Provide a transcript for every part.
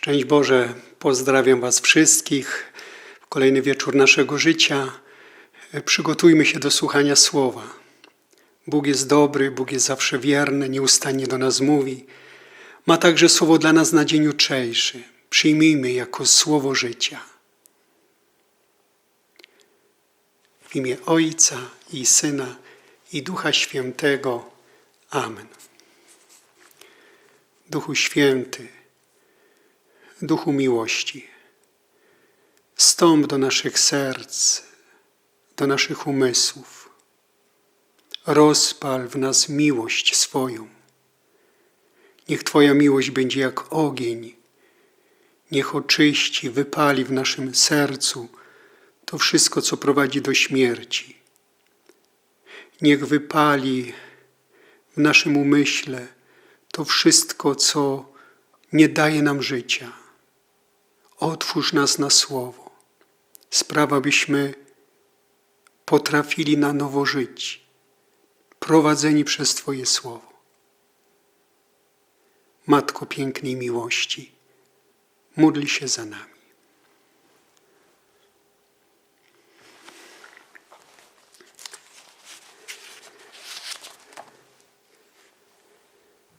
Szczęść Boże, pozdrawiam Was wszystkich w kolejny wieczór naszego życia. Przygotujmy się do słuchania słowa. Bóg jest dobry, Bóg jest zawsze wierny, nieustannie do nas mówi. Ma także słowo dla nas na dzień jutrzejszy. Przyjmijmy jako słowo życia. W imię Ojca i Syna i Ducha Świętego. Amen. Duchu Święty, Duchu miłości, wstąp do naszych serc, do naszych umysłów. Rozpal w nas miłość swoją. Niech Twoja miłość będzie jak ogień. Niech oczyści, wypali w naszym sercu to wszystko, co prowadzi do śmierci. Niech wypali w naszym umyśle to wszystko, co nie daje nam życia. Otwórz nas na słowo. Sprawa, byśmy potrafili na nowo żyć, prowadzeni przez Twoje słowo. Matko pięknej miłości, módl się za nami.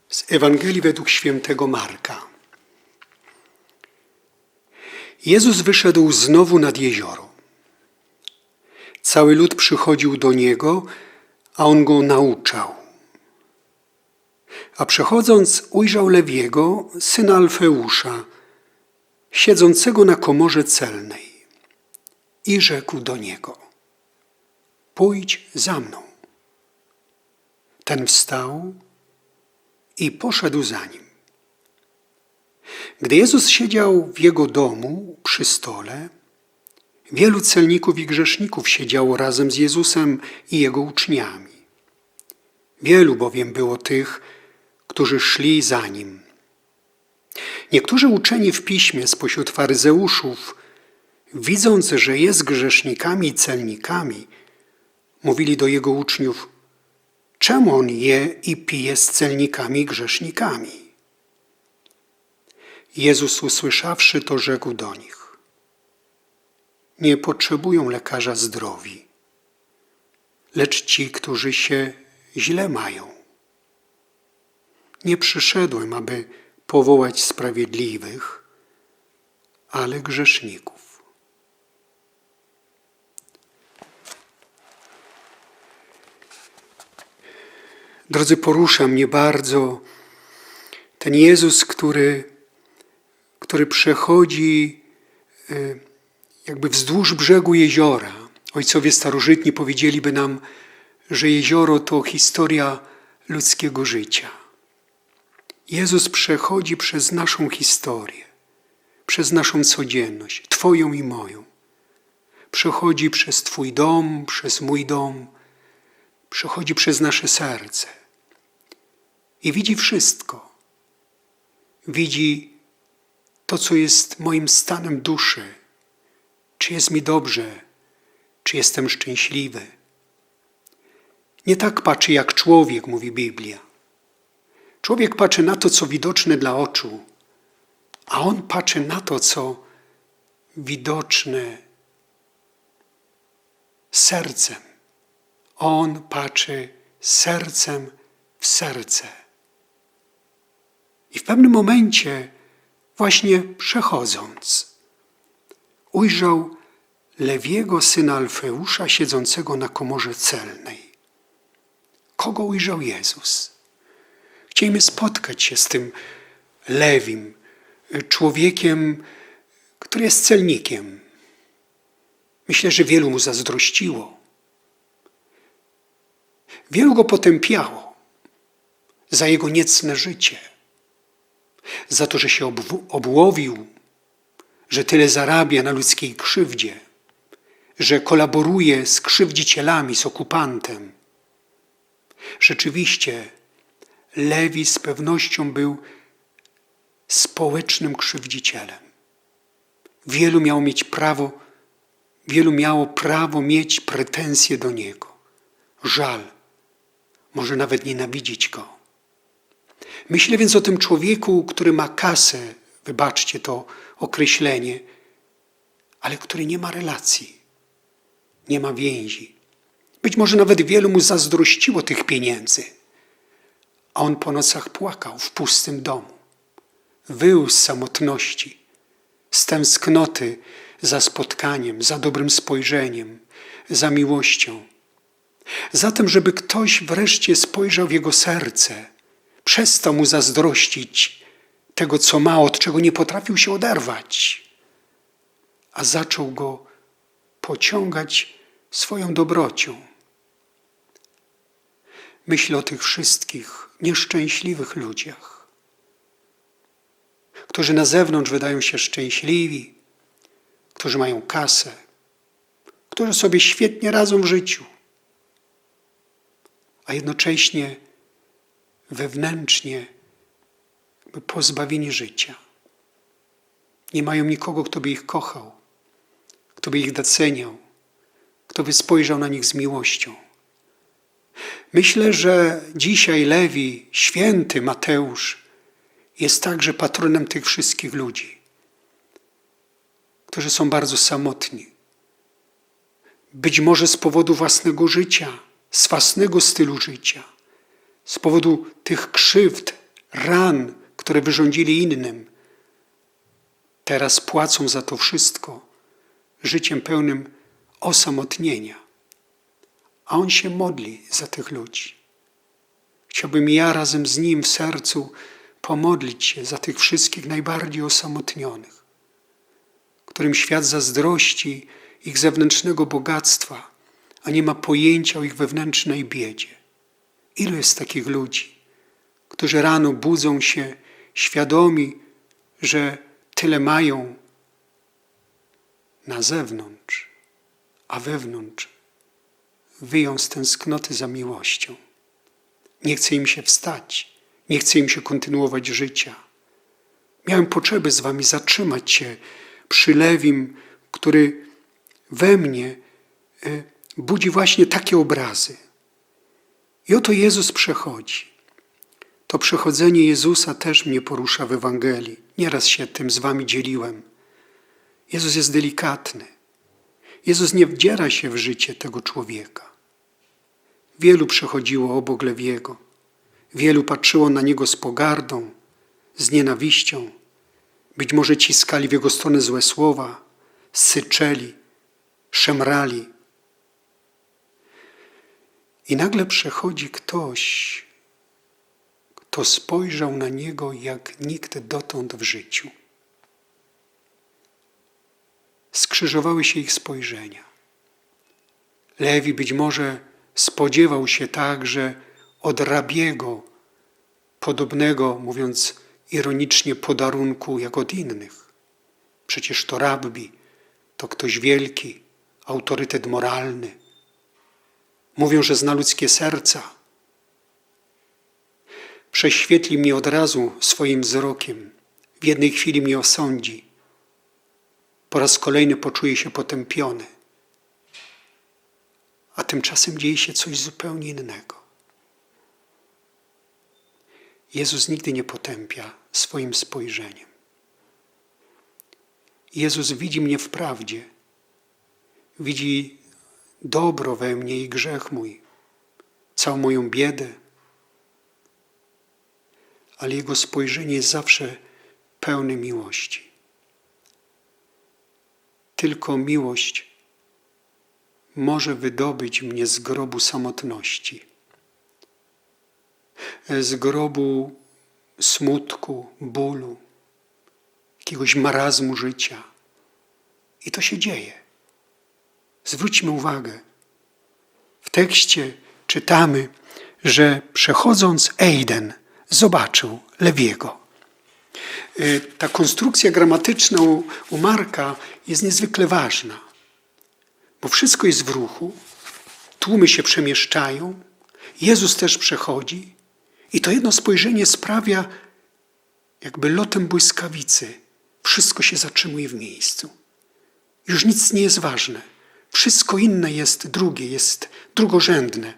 Z Ewangelii według świętego Marka. Jezus wyszedł znowu nad jezioro. Cały lud przychodził do niego, a on go nauczał. A przechodząc, ujrzał Lewiego, syna Alfeusza, siedzącego na komorze celnej, i rzekł do niego: Pójdź za mną. Ten wstał i poszedł za nim. Gdy Jezus siedział w jego domu przy stole, wielu celników i grzeszników siedziało razem z Jezusem i jego uczniami. Wielu bowiem było tych, którzy szli za nim. Niektórzy uczeni w piśmie spośród faryzeuszów, widząc, że jest grzesznikami i celnikami, mówili do jego uczniów: Czemu on je i pije z celnikami i grzesznikami? Jezus usłyszawszy to, rzekł do nich: Nie potrzebują lekarza zdrowi, lecz ci, którzy się źle mają. Nie przyszedłem, aby powołać sprawiedliwych, ale grzeszników. Drodzy, porusza mnie bardzo ten Jezus, który, który przechodzi y, jakby wzdłuż brzegu jeziora. Ojcowie starożytni powiedzieliby nam, że jezioro to historia ludzkiego życia. Jezus przechodzi przez naszą historię, przez naszą codzienność, Twoją i moją. Przechodzi przez Twój dom, przez mój dom, przechodzi przez nasze serce i widzi wszystko. Widzi to, co jest moim stanem duszy, czy jest mi dobrze, czy jestem szczęśliwy. Nie tak patrzy jak człowiek, mówi Biblia. Człowiek patrzy na to, co widoczne dla oczu, a on patrzy na to, co widoczne sercem. On patrzy sercem w serce. I w pewnym momencie, właśnie przechodząc, ujrzał Lewiego syna Alfeusza siedzącego na komorze celnej. Kogo ujrzał Jezus? Chcieliśmy spotkać się z tym Lewim, człowiekiem, który jest celnikiem. Myślę, że wielu mu zazdrościło. Wielu go potępiało za jego niecne życie, za to, że się obłowił, że tyle zarabia na ludzkiej krzywdzie, że kolaboruje z krzywdzicielami, z okupantem. Rzeczywiście, Lewi z pewnością był społecznym krzywdzicielem. Wielu miało mieć prawo, wielu miało prawo mieć pretensje do niego. Żal, może nawet nienawidzić go. Myślę więc o tym człowieku, który ma kasę wybaczcie to określenie, ale który nie ma relacji, nie ma więzi. Być może nawet wielu mu zazdrościło tych pieniędzy, a on po nocach płakał w pustym domu. Wył z samotności, z tęsknoty za spotkaniem, za dobrym spojrzeniem, za miłością. Zatem, żeby ktoś wreszcie spojrzał w jego serce, przestał mu zazdrościć tego, co ma, od czego nie potrafił się oderwać, a zaczął go pociągać swoją dobrocią. Myślę o tych wszystkich nieszczęśliwych ludziach, którzy na zewnątrz wydają się szczęśliwi, którzy mają kasę, którzy sobie świetnie radzą w życiu, a jednocześnie wewnętrznie pozbawieni życia. Nie mają nikogo, kto by ich kochał, kto by ich doceniał, kto by spojrzał na nich z miłością. Myślę, że dzisiaj Lewi, święty Mateusz, jest także patronem tych wszystkich ludzi, którzy są bardzo samotni. Być może z powodu własnego życia, z własnego stylu życia, z powodu tych krzywd, ran, które wyrządzili innym. Teraz płacą za to wszystko życiem pełnym osamotnienia. A on się modli za tych ludzi. Chciałbym ja razem z nim w sercu pomodlić się za tych wszystkich najbardziej osamotnionych, którym świat zazdrości ich zewnętrznego bogactwa, a nie ma pojęcia o ich wewnętrznej biedzie. Ilu jest takich ludzi, którzy rano budzą się świadomi, że tyle mają na zewnątrz, a wewnątrz wyją z tęsknoty za miłością. Nie chce im się wstać, nie chce im się kontynuować życia. Miałem potrzebę z wami zatrzymać się przy Lewim, który we mnie e, budzi właśnie takie obrazy. I oto Jezus przechodzi. To przechodzenie Jezusa też mnie porusza w Ewangelii. Nieraz się tym z wami dzieliłem. Jezus jest delikatny. Jezus nie wdziera się w życie tego człowieka. Wielu przechodziło obok Lewiego. Wielu patrzyło na niego z pogardą, z nienawiścią. Być może ciskali w jego stronę złe słowa, syczeli, szemrali. I nagle przechodzi ktoś, kto spojrzał na niego jak nikt dotąd w życiu. Skrzyżowały się ich spojrzenia. Lewi być może spodziewał się także od rabiego, podobnego, mówiąc ironicznie, podarunku jak od innych. Przecież to rabbi, to ktoś wielki, autorytet moralny. Mówią, że zna ludzkie serca. Prześwietli mnie od razu swoim wzrokiem. W jednej chwili mnie osądzi. Po raz kolejny poczuje się potępiony. A tymczasem dzieje się coś zupełnie innego. Jezus nigdy nie potępia swoim spojrzeniem. Jezus widzi mnie w prawdzie, widzi dobro we mnie i grzech mój, całą moją biedę, ale Jego spojrzenie jest zawsze pełne miłości. Tylko miłość może wydobyć mnie z grobu samotności, z grobu smutku, bólu, jakiegoś marazmu życia. I to się dzieje. Zwróćmy uwagę. W tekście czytamy, że przechodząc Ejden zobaczył Lewiego. Y, ta konstrukcja gramatyczna u, u Marka jest niezwykle ważna, bo wszystko jest w ruchu, tłumy się przemieszczają, Jezus też przechodzi i to jedno spojrzenie sprawia, jakby lotem błyskawicy, wszystko się zatrzymuje w miejscu. Już nic nie jest ważne. Wszystko inne jest drugie, jest drugorzędne.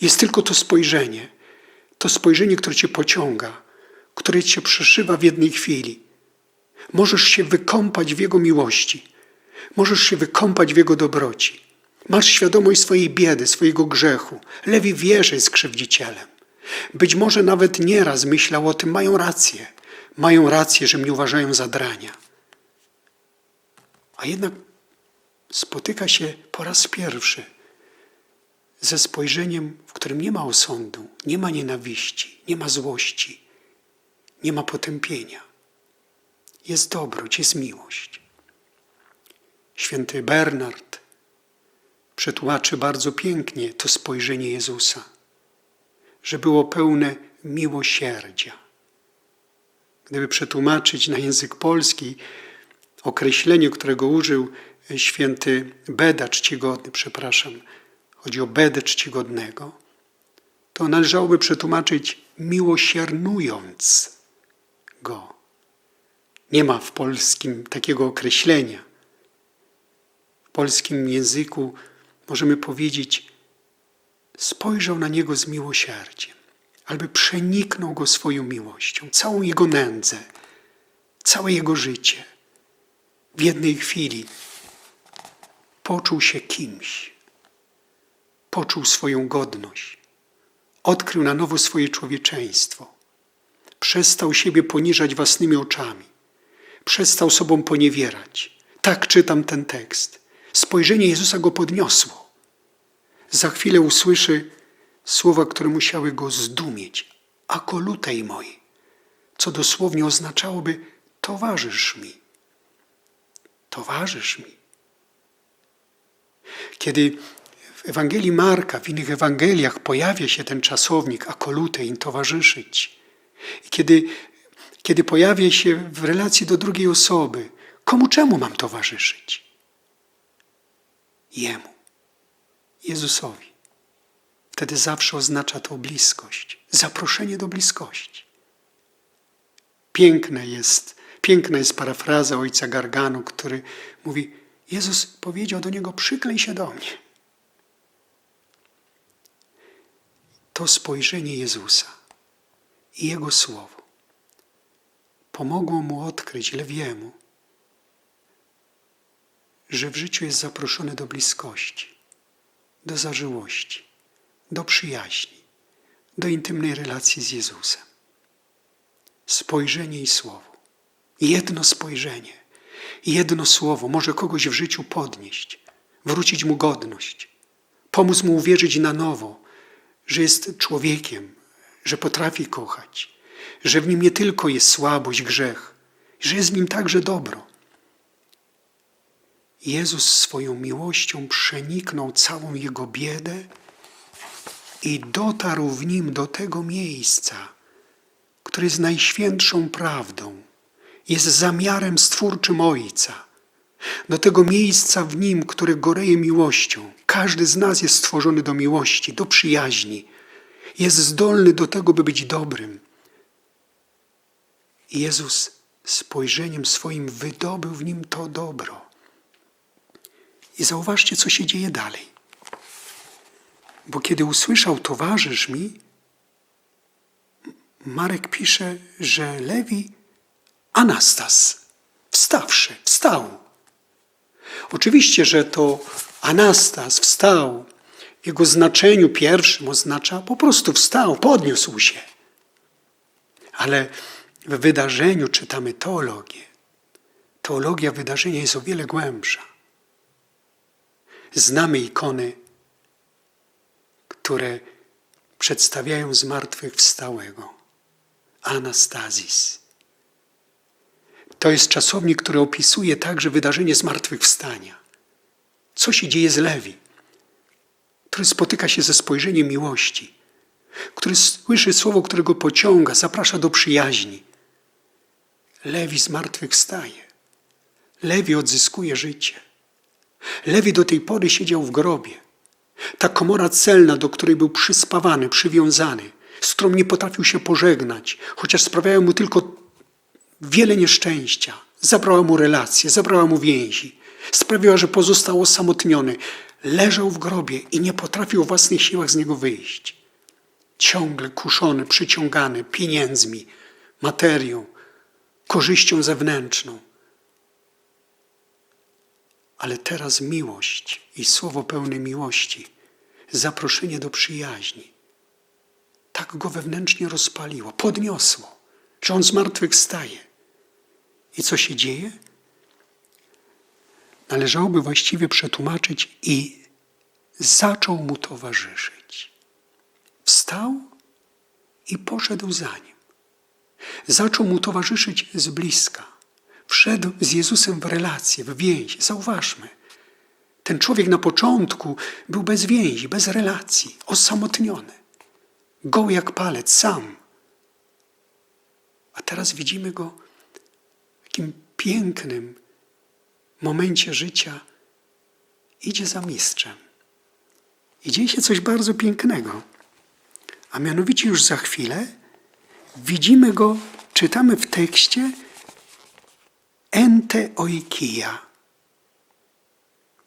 Jest tylko to spojrzenie, to spojrzenie, które cię pociąga, które cię przeszywa w jednej chwili. Możesz się wykąpać w Jego miłości. Możesz się wykąpać w Jego dobroci. Masz świadomość swojej biedy, swojego grzechu. Lewi wie, że jest krzywdzicielem. Być może nawet nieraz myślał o tym, mają rację. Mają rację, że mnie uważają za drania. A jednak spotyka się po raz pierwszy ze spojrzeniem, w którym nie ma osądu, nie ma nienawiści, nie ma złości, nie ma potępienia. Jest dobroć, jest miłość. Święty Bernard przetłumaczy bardzo pięknie to spojrzenie Jezusa, że było pełne miłosierdzia. Gdyby przetłumaczyć na język polski określenie, którego użył święty Beda Czcigodny, przepraszam, chodzi o Bedę Czcigodnego, to należałoby przetłumaczyć miłosiernując go. Nie ma w polskim takiego określenia. W polskim języku możemy powiedzieć, spojrzał na niego z miłosierdziem, albo przeniknął go swoją miłością, całą jego nędzę, całe jego życie. W jednej chwili poczuł się kimś, poczuł swoją godność, odkrył na nowo swoje człowieczeństwo, przestał siebie poniżać własnymi oczami, przestał sobą poniewierać. Tak czytam ten tekst. Spojrzenie Jezusa go podniosło. Za chwilę usłyszy słowa, które musiały go zdumieć. Akolutej moi, co dosłownie oznaczałoby towarzysz mi. Towarzysz mi. Kiedy w Ewangelii Marka, w innych Ewangeliach pojawia się ten czasownik akolutej, towarzyszyć. I kiedy, kiedy pojawia się w relacji do drugiej osoby, komu czemu mam towarzyszyć? Jemu, Jezusowi. Wtedy zawsze oznacza to bliskość, zaproszenie do bliskości. Piękne jest, piękna jest parafraza ojca Garganu, który mówi: Jezus powiedział do niego: Przyklej się do mnie. To spojrzenie Jezusa i Jego słowo pomogło mu odkryć Lewiemu, że w życiu jest zaproszony do bliskości, do zażyłości, do przyjaźni, do intymnej relacji z Jezusem. Spojrzenie i słowo. Jedno spojrzenie, jedno słowo może kogoś w życiu podnieść, wrócić mu godność, pomóc mu uwierzyć na nowo, że jest człowiekiem, że potrafi kochać, że w nim nie tylko jest słabość, grzech, że jest w nim także dobro. Jezus swoją miłością przeniknął całą jego biedę i dotarł w nim do tego miejsca, które jest najświętszą prawdą, jest zamiarem stwórczym Ojca. Do tego miejsca w nim, które goreje miłością. Każdy z nas jest stworzony do miłości, do przyjaźni. Jest zdolny do tego, by być dobrym. I Jezus spojrzeniem swoim wydobył w nim to dobro. I zauważcie, co się dzieje dalej. Bo kiedy usłyszał, towarzysz mi, Marek pisze, że Lewi Anastas, wstawszy, wstał. Oczywiście, że to Anastas wstał jego znaczeniu pierwszym oznacza po prostu wstał, podniósł się. Ale w wydarzeniu czytamy teologię. Teologia wydarzenia jest o wiele głębsza. Znamy ikony, które przedstawiają zmartwychwstałego. Anastazis. To jest czasownik, który opisuje także wydarzenie zmartwychwstania. Co się dzieje z Lewi, który spotyka się ze spojrzeniem miłości, który słyszy słowo, którego pociąga, zaprasza do przyjaźni. Lewi zmartwychwstaje. Lewi odzyskuje życie. Lewi do tej pory siedział w grobie. Ta komora celna, do której był przyspawany, przywiązany, z którą nie potrafił się pożegnać, chociaż sprawiają mu tylko wiele nieszczęścia. Zabrała mu relacje, zabrała mu więzi. Sprawiła, że pozostał osamotniony. Leżał w grobie i nie potrafił o własnych siłach z niego wyjść. Ciągle kuszony, przyciągany pieniędzmi, materią, korzyścią zewnętrzną. Ale teraz miłość i słowo pełne miłości, zaproszenie do przyjaźni, tak go wewnętrznie rozpaliło, podniosło, że on z martwych staje. I co się dzieje? Należałoby właściwie przetłumaczyć i zaczął mu towarzyszyć. Wstał i poszedł za nim. Zaczął mu towarzyszyć z bliska. Wszedł z Jezusem w relację, w więź. Zauważmy, ten człowiek na początku był bez więzi, bez relacji, osamotniony. Goły jak palec, sam. A teraz widzimy go takim pięknym momencie życia. Idzie za mistrzem. I dzieje się coś bardzo pięknego. A mianowicie już za chwilę widzimy go, czytamy w tekście ente oikia.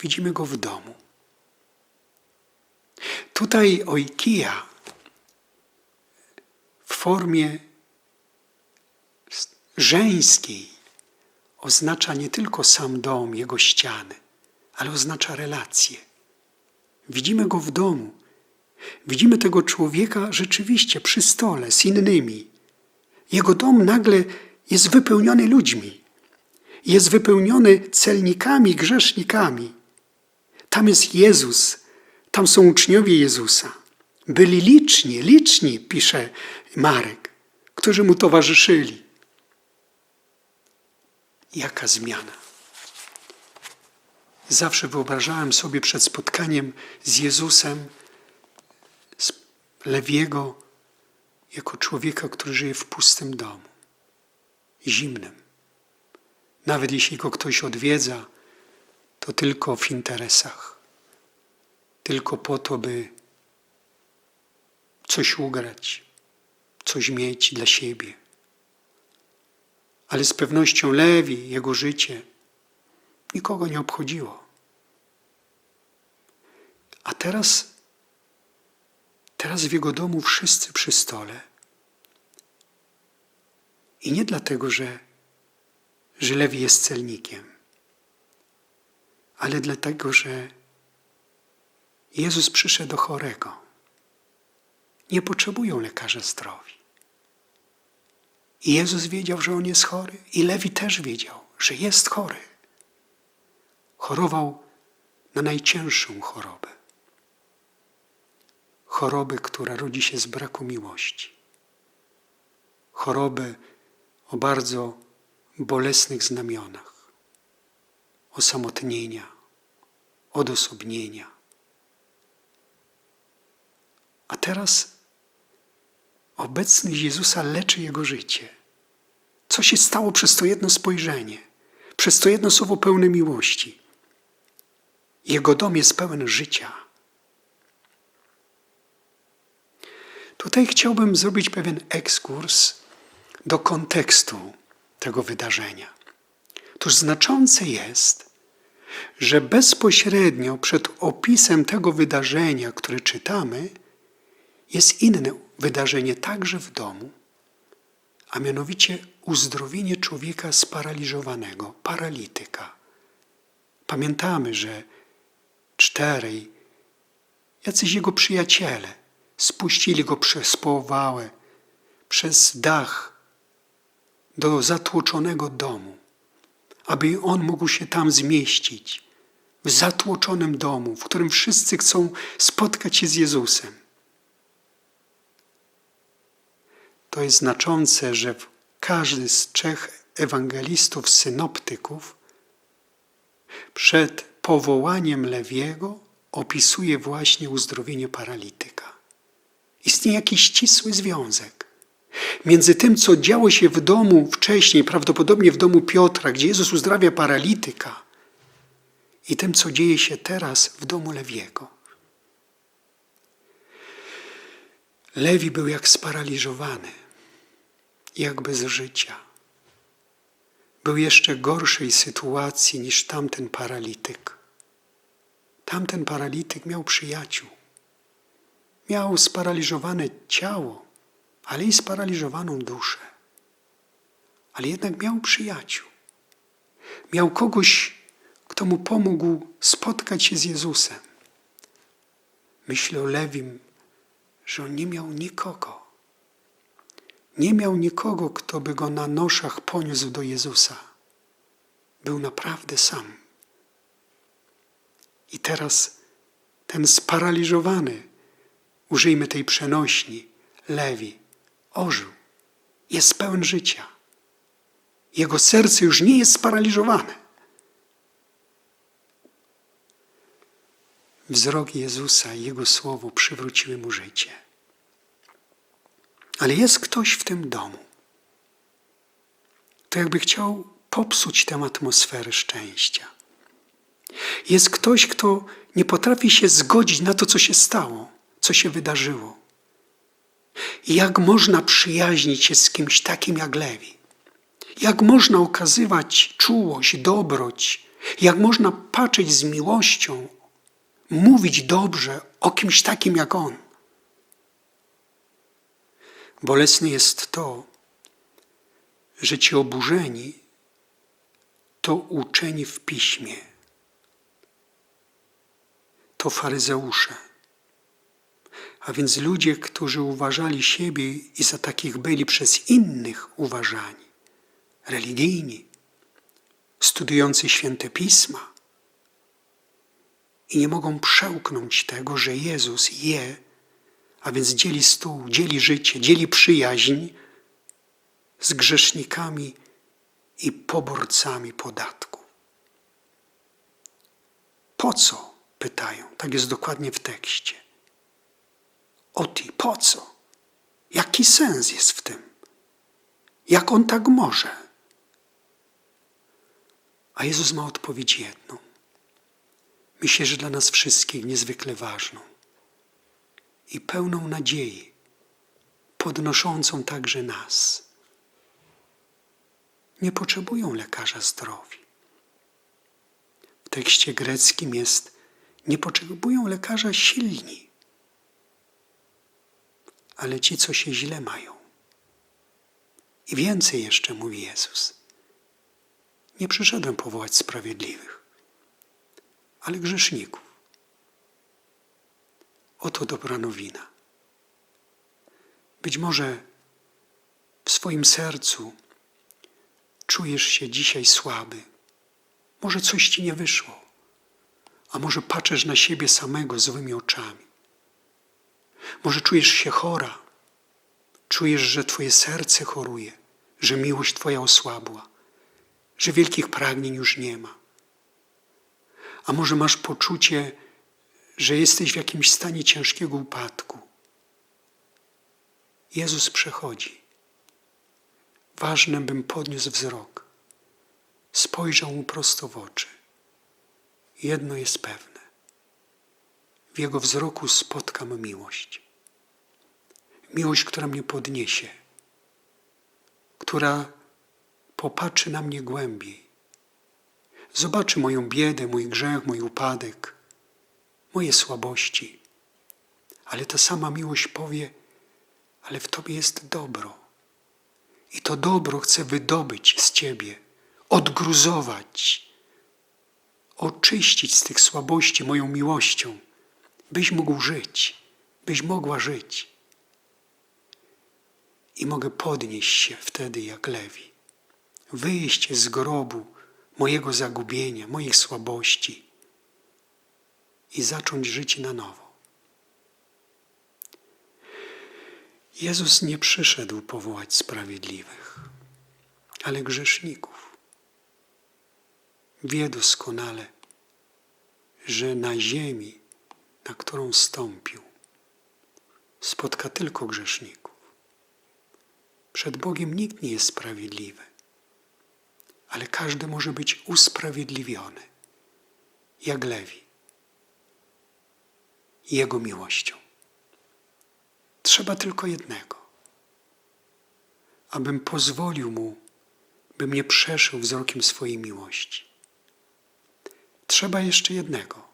Widzimy go w domu. Tutaj oikia w formie żeńskiej oznacza nie tylko sam dom, jego ściany, ale oznacza relacje. Widzimy go w domu. Widzimy tego człowieka rzeczywiście przy stole z innymi. Jego dom nagle jest wypełniony ludźmi. Jest wypełniony celnikami, grzesznikami. Tam jest Jezus, tam są uczniowie Jezusa. Byli liczni, liczni, pisze Marek, którzy mu towarzyszyli. Jaka zmiana. Zawsze wyobrażałem sobie przed spotkaniem z Jezusem, z Lewiego, jako człowieka, który żyje w pustym domu, zimnym. Nawet jeśli go ktoś odwiedza, to tylko w interesach, tylko po to, by coś ugrać, coś mieć dla siebie. Ale z pewnością Lewi, jego życie, nikogo nie obchodziło. A teraz, teraz w jego domu wszyscy przy stole. I nie dlatego, że, że Lewi jest celnikiem, ale dlatego, że Jezus przyszedł do chorego. Nie potrzebują lekarza zdrowi. I Jezus wiedział, że on jest chory, i Lewi też wiedział, że jest chory. Chorował na najcięższą chorobę. Chorobę, która rodzi się z braku miłości. Chorobę o bardzo bolesnych znamionach. Osamotnienia, odosobnienia. A teraz obecność Jezusa leczy jego życie. Co się stało przez to jedno spojrzenie, przez to jedno słowo pełne miłości? Jego dom jest pełen życia. Tutaj chciałbym zrobić pewien ekskurs do kontekstu tego wydarzenia. Otóż znaczące jest, że bezpośrednio przed opisem tego wydarzenia, które czytamy, jest inne wydarzenie także w domu, a mianowicie uzdrowienie człowieka sparaliżowanego, paralityka. Pamiętamy, że czterej, jacyś jego przyjaciele, spuścili go przez połowałę, przez dach do zatłoczonego domu, aby on mógł się tam zmieścić, w zatłoczonym domu, w którym wszyscy chcą spotkać się z Jezusem. To jest znaczące, że każdy z trzech ewangelistów, synoptyków, przed powołaniem Lewiego opisuje właśnie uzdrowienie paralityka. Istnieje jakiś ścisły związek między tym, co działo się w domu wcześniej, prawdopodobnie w domu Piotra, gdzie Jezus uzdrawia paralityka, i tym, co dzieje się teraz w domu Lewiego. Lewi był jak sparaliżowany, jak bez życia. Był jeszcze gorszej sytuacji niż tamten paralityk. Tamten paralityk miał przyjaciół. Miał sparaliżowane ciało, ale i sparaliżowaną duszę. ale jednak miał przyjaciół. Miał kogoś, kto mu pomógł spotkać się z Jezusem. Myślę o Lewim, że on nie miał nikogo. Nie miał nikogo, kto by go na noszach poniósł do Jezusa. Był naprawdę sam. I teraz ten sparaliżowany, użyjmy tej przenośni, Lewi, ożył. Jest pełen życia. Jego serce już nie jest sparaliżowane. Wzrok Jezusa i Jego słowo przywróciły mu życie. Ale jest ktoś w tym domu, kto jakby chciał popsuć tę atmosferę szczęścia. Jest ktoś, kto nie potrafi się zgodzić na to, co się stało, co się wydarzyło. Jak można przyjaźnić się z kimś takim jak Lewi? Jak można okazywać czułość, dobroć? Jak można patrzeć z miłością, mówić dobrze o kimś takim jak on? Bolesne jest to, że ci oburzeni to uczeni w piśmie, to faryzeusze, a więc ludzie, którzy uważali siebie i za takich byli przez innych uważani, religijni, studiujący święte pisma. I nie mogą przełknąć tego, że Jezus je a więc dzieli stół, dzieli życie, dzieli przyjaźń z grzesznikami i poborcami podatku. Po co? Pytają. Tak jest dokładnie w tekście. Oti, po co? Jaki sens jest w tym? Jak on tak może? A Jezus ma odpowiedź jedną. Myślę, że dla nas wszystkich niezwykle ważną i pełną nadziei, podnoszącą także nas. Nie potrzebują lekarza zdrowi. W tekście greckim jest nie potrzebują lekarza silni, ale ci, co się źle mają. I więcej jeszcze mówi Jezus. Nie przyszedłem powołać sprawiedliwych, ale grzeszników. Oto dobra nowina. Być może w swoim sercu czujesz się dzisiaj słaby. Może coś ci nie wyszło, a może patrzysz na siebie samego złymi oczami. Może czujesz się chora, czujesz, że Twoje serce choruje, że miłość Twoja osłabła, że wielkich pragnień już nie ma. A może masz poczucie, że jesteś w jakimś stanie ciężkiego upadku. Jezus przechodzi. Ważne, bym podniósł wzrok, spojrzał mu prosto w oczy. Jedno jest pewne. W jego wzroku spotkam miłość. Miłość, która mnie podniesie, która popatrzy na mnie głębiej. Zobaczy moją biedę, mój grzech, mój upadek moje słabości. Ale ta sama miłość powie, ale w Tobie jest dobro. I to dobro chcę wydobyć z Ciebie, odgruzować, oczyścić z tych słabości moją miłością, byś mógł żyć, byś mogła żyć. I mogę podnieść się wtedy jak lewi, wyjść z grobu mojego zagubienia, moich słabości i zacząć żyć na nowo. Jezus nie przyszedł powołać sprawiedliwych, ale grzeszników. Wie doskonale, że na ziemi, na którą stąpił, spotka tylko grzeszników. Przed Bogiem nikt nie jest sprawiedliwy, ale każdy może być usprawiedliwiony, jak Lewi. Jego miłością. Trzeba tylko jednego, abym pozwolił Mu, by mnie przeszył wzrokiem swojej miłości. Trzeba jeszcze jednego,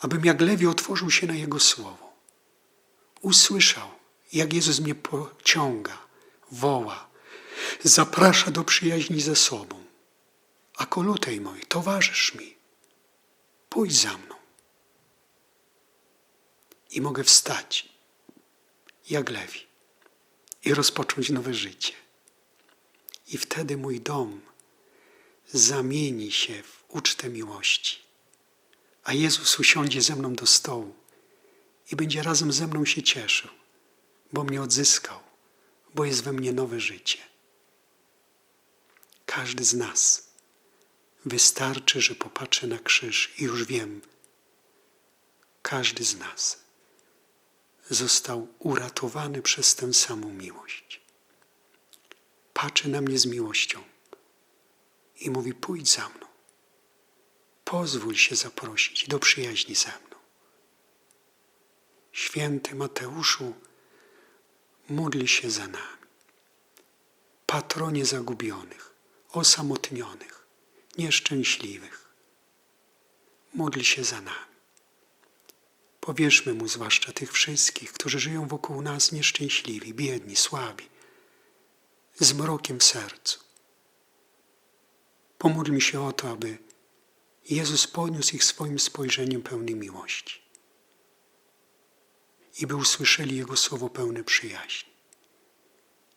abym jak lewie otworzył się na Jego słowo. Usłyszał, jak Jezus mnie pociąga, woła, zaprasza do przyjaźni ze sobą. A kolutej mój, towarzysz mi, pójdź za mną. I mogę wstać, jak lewi, i rozpocząć nowe życie. I wtedy mój dom zamieni się w ucztę miłości. A Jezus usiądzie ze mną do stołu i będzie razem ze mną się cieszył, bo mnie odzyskał, bo jest we mnie nowe życie. Każdy z nas wystarczy, że popatrzy na krzyż i już wiem, każdy z nas został uratowany przez tę samą miłość. Patrzy na mnie z miłością i mówi: Pójdź za mną. Pozwól się zaprosić do przyjaźni ze mną. Święty Mateuszu, módl się za nami. Patronie zagubionych, osamotnionych, nieszczęśliwych. Módl się za nami. Powierzmy Mu zwłaszcza tych wszystkich, którzy żyją wokół nas nieszczęśliwi, biedni, słabi, z mrokiem w sercu. Pomódlmy się o to, aby Jezus podniósł ich swoim spojrzeniem pełnym miłości i by usłyszeli Jego słowo pełne przyjaźni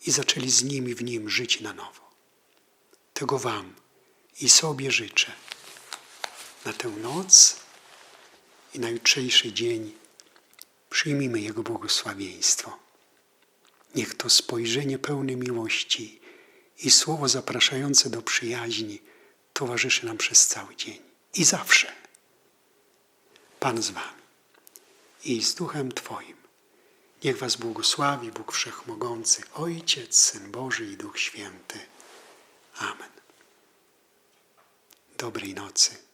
i zaczęli z nimi w Nim żyć na nowo. Tego Wam i sobie życzę na tę noc i na jutrzejszy dzień. Przyjmijmy Jego błogosławieństwo. Niech to spojrzenie pełne miłości i słowo zapraszające do przyjaźni towarzyszy nam przez cały dzień i zawsze. Pan z Wami i z Duchem Twoim. Niech Was błogosławi Bóg Wszechmogący, Ojciec, Syn Boży i Duch Święty. Amen. Dobrej nocy.